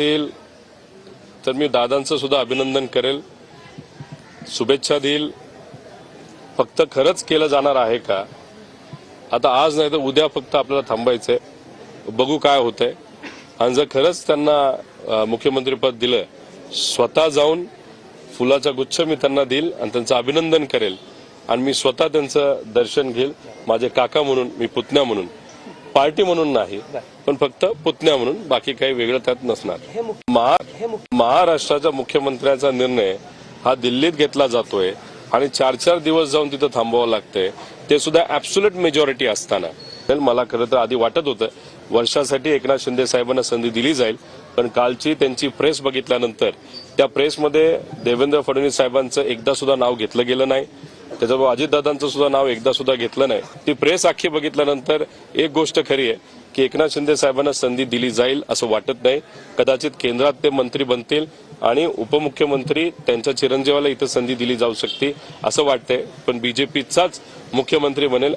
असतील तर मी दादांचं सुद्धा अभिनंदन करेल. शुभेच्छा देईल. फक्त खरंच केलं जाणार आहे का? आता आज नाही तर उद्या फक्त आपल्याला थांबायचंय. बघू काय होतंय. आणि जर खरंच त्यांना मुख्यमंत्रीपद दिलं स्वतः जाऊन फुलाचा गुच्छ मी त्यांना देईल आणि त्यांचं अभिनंदन करेल. आणि मी स्वतः त्यांचं दर्शन घेईल. माझे काका म्हणून मी पुतण्या म्हणून. पार्टी म्हणून नाही पण फक्त पुतण्या म्हणून बाकी काही वेगळं त्यात नसणार. महा- महाराष्ट्राच्या मुख्यमंत्र्यांचा निर्णय हा दिल्लीत घेतला जातोय आणि चार चार दिवस जाऊन तिथं थांबावं लागतंय. ते सुद्धा ऍब्सुलेट मेजॉरिटी असताना. मला खरं तर आधी वाटत होतं वर्षासाठी एकनाथ शिंदे साहेबांना संधी दिली जाईल पण कालची त्यांची प्रेस बघितल्यानंतर त्या प्रेसमध्ये देवेंद्र फडणवीस साहेबांचं एकदा सुद्धा नाव घेतलं गेलं नाही. त्याच्याबरोबर अजितदादांचं सुद्धा नाव एकदा सुद्धा घेतलं नाही. ती प्रेस आखी बघितल्यानंतर एक गोष्ट खरी आहे की एकनाथ शिंदे साहेबांना संधी दिली जाईल असं वाटत नाही. कदाचित केंद्रात ते मंत्री बनतील आणि उपमुख्यमंत्री त्यांच्या चिरंजीवाला इथं संधी दिली जाऊ शकते असं वाटतंय. पण बीजेपीचाच मुख्यमंत्री बनेल.